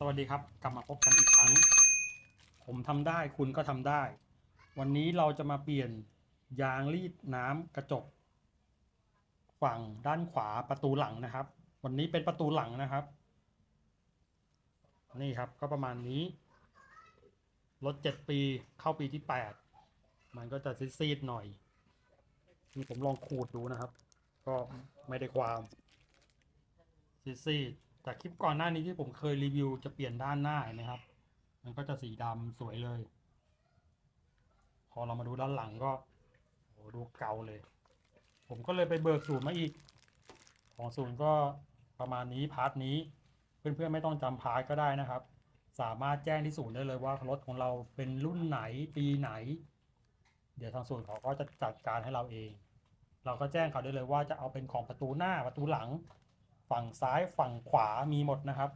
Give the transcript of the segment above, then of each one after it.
สวัสดีครับ กลับมาพบกันอีกครั้ง ผมทำได้คุณก็ทำได้ วันนี้เราจะมาเปลี่ยนยางรีดน้ำกระจก ฝั่งด้านขวาประตูหลังนะครับ วันนี้เป็นประตูหลังนะครับ นี่ครับก็ประมาณนี้รถเจ็ดปีเข้าปีที่แปดมันก็จะซีดๆหน่อยนี่ผมลองขูดดูนะครับ ก็ไม่ได้ความซีดๆ แต่คลิปก่อนหน้านี้ที่ผมเคยรีวิวจะเปลี่ยนด้านหน้าเห็นไหมครับ มันก็จะสีดำสวยเลย พอเรามาดูด้านหลังก็โหดูเก่าเลย ผมก็เลยไปเบิกสูตรมาอีก ของศูนย์ก็ประมาณนี้พาร์ทนี้ เพื่อนๆไม่ต้องจำพาร์ทก็ได้นะครับ สามารถแจ้งที่ศูนย์ได้เลยว่ารถของเราเป็นรุ่นไหนปีไหน เดี๋ยวทางศูนย์เขาก็จะจัดการให้เราเอง เราก็แจ้งเขาได้เลยว่าจะเอาเป็นของประตูหน้าประตูหลัง ฝั่งซ้ายฝั่งขวามีหมดนะครับ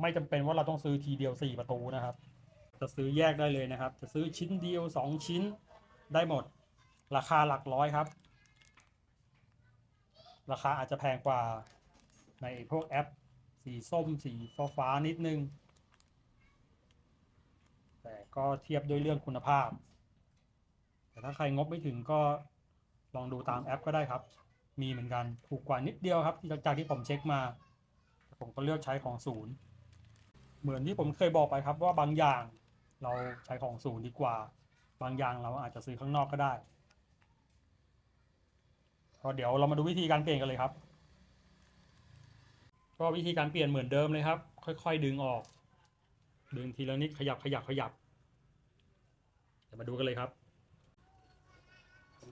ไม่จำเป็นว่าเราต้องซื้อทีเดียว 4 ประตูนะครับ จะซื้อแยกได้เลยนะครับ จะซื้อชิ้นเดียว 2 ชิ้นได้หมด ราคาหลักร้อยครับ ราคาอาจจะแพงกว่าในพวกแอป สีส้มสีฟ้าฟ้านิดนึง แต่ก็เทียบด้วยเรื่องคุณภาพ แต่ถ้าใครงบไม่ถึงก็ลองดูตามแอปก็ได้ครับ มีเหมือนกันถูกกว่านิดเดียวครับจากจากที่ผมเช็คมา ผมก็เลือกใช้ของศูนย์เหมือนที่ผมเคยบอกไปครับว่าบางอย่างเราใช้ของศูนย์ดีกว่า บางอย่างเราอาจจะซื้อข้างนอกก็ได้ก็เดี๋ยวเรามาดูวิธีการเปลี่ยนกันเลยครับ ก็วิธีการเปลี่ยนเหมือนเดิมเลยครับ ค่อยๆ ดึงออก ดึงทีละนิดขยับขยับขยับเดี๋ยวมาดูกันเลยครับ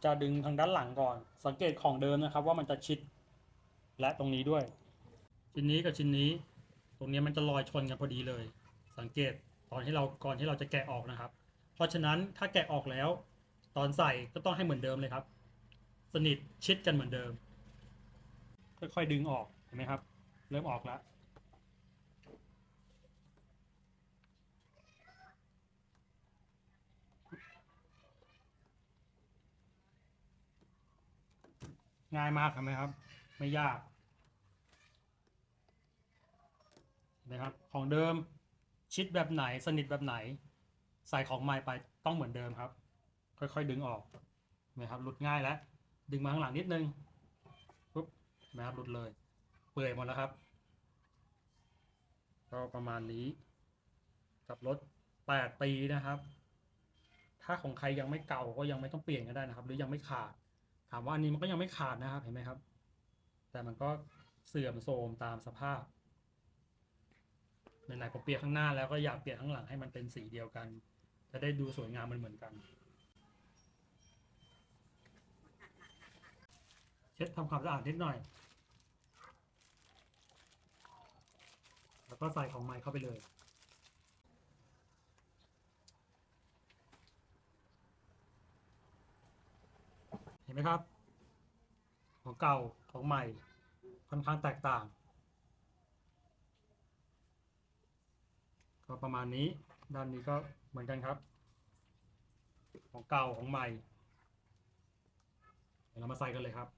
จะดึงทางด้านหลังก่อน สังเกตของเดิมนะครับ ว่ามันจะชิด และตรงนี้ด้วย ชิ้นนี้กับชิ้นนี้ ตรงนี้มันจะลอยชนกันพอดีเลย สังเกตตอนที่เราก่อนที่เราจะแกะออกนะครับ เพราะฉะนั้นถ้าแกะออกแล้ว ตอนใส่ก็ต้องให้เหมือนเดิมเลยครับ สนิทชิดกันเหมือนเดิม ค่อยๆดึงออกเห็นไหมครับ เริ่มออกแล้ว ง่ายมากเห็นไหมครับ ไม่ยากนะครับ ของเดิมชิดแบบไหนสนิทแบบไหน ใส่ของใหม่ไปต้องเหมือนเดิมครับ ค่อยๆดึงออกนะครับหลุดง่ายแล้ว ดึงมาข้างหลังนิดนึงปุ๊บนะครับหลุดเลยเปื่อยหมดแล้วครับ ก็ประมาณนี้ กับรถ 8 ปีนะครับ ถ้าของใครยังไม่เก่าก็ยังไม่ต้องเปลี่ยนก็ได้นะครับ หรือยังไม่ขาด ถามว่าอันนี้มันก็ยังไม่ขาดนะครับเห็นไหมครับ แต่มันก็เสื่อมโทรมตามสภาพไหนๆผมเปลี่ยนข้างหน้าแล้วก็อยากเปลี่ยนข้างหลังให้มันเป็นสีเดียวกัน จะได้ดูสวยงามมันเหมือนกัน เช็ดทำความสะอาดนิดหน่อย แล้วก็ใส่ของใหม่เข้าไปเลย ห็นไหมครับ ของเก่าของใหม่ค่อนข้างแตกต่าง ก็ประมาณนี้ด้านนี้ก็เหมือนกันครับ ของเก่าของใหม่เดี๋ยวเรามาใส่กันเลยครับ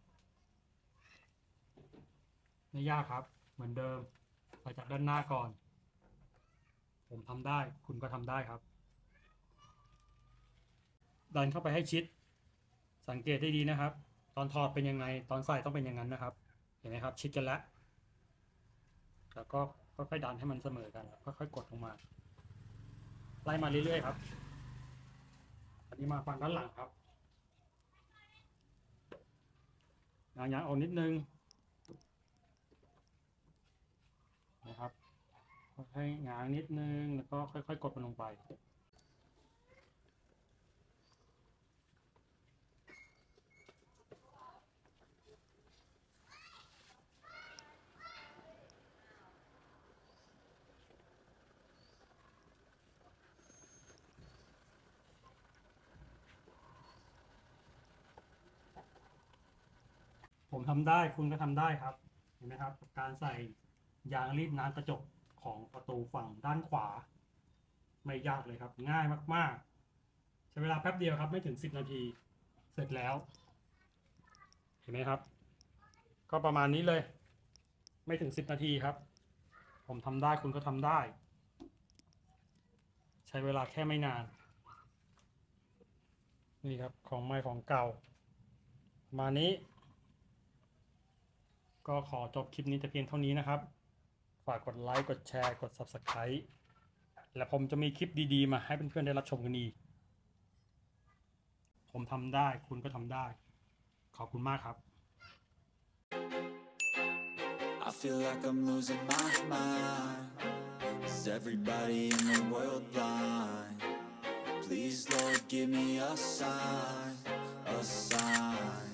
ไม่ยากครับ เหมือนเดิมใส่จากด้านหน้าก่อน ผมทำได้คุณก็ทำได้ครับ ดันเข้าไปให้ชิด สังเกตได้ดีนะครับ ตอนถอดเป็นยังไง ตอนใส่ต้องเป็นอย่างนั้นนะครับ เห็นไหมครับ ชิดกันแล้วแล้วก็ค่อยๆดันให้มันเสมอกันค่อยๆกดลงมา ไล่มาเรื่อยๆครับ อันนี้มาฝั่งด้านหลังครับยางยางออกนิดนึงนะครับค่อยๆง้างนิดนึงแล้วก็ค่อยๆกดมันลงไป ผมทำได้คุณก็ทำได้ครับ เห็นไหมครับ การใส่ยางรีดน้ำกระจกของประตูฝั่งด้านขวา ไม่ยากเลยครับ ง่ายมาก ๆ ใช้เวลาแป๊บเดียวครับ ไม่ถึง 10 นาที เสร็จแล้ว เห็นไหมครับ ก็ประมาณนี้เลย ไม่ถึง 10 นาทีครับ ผมทำได้คุณก็ทำได้ ใช้เวลาแค่ไม่นาน นี่ครับของใหม่ของเก่าประมาณนี้ ก็ขอจบคลิปนี้แต่เพียงเท่านี้นะครับ ฝากกดไลค์ กดแชร์ กด Subscribe และผมจะมีคลิปดีๆ มาให้เพื่อนๆได้รับชมกันอีก ผมทำได้คุณก็ทำได้ ขอบคุณมากครับ I feel like I'm losing my mind. Is everybody in the world blind? Please, Lord, give me a sign, a sign.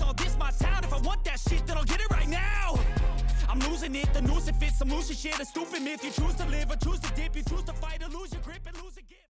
want that shit, then I'll get it right now. I'm losing it, the noose it fits some loose shit, a stupid myth. You choose to live or choose to dip, you choose to fight or lose your grip and lose again.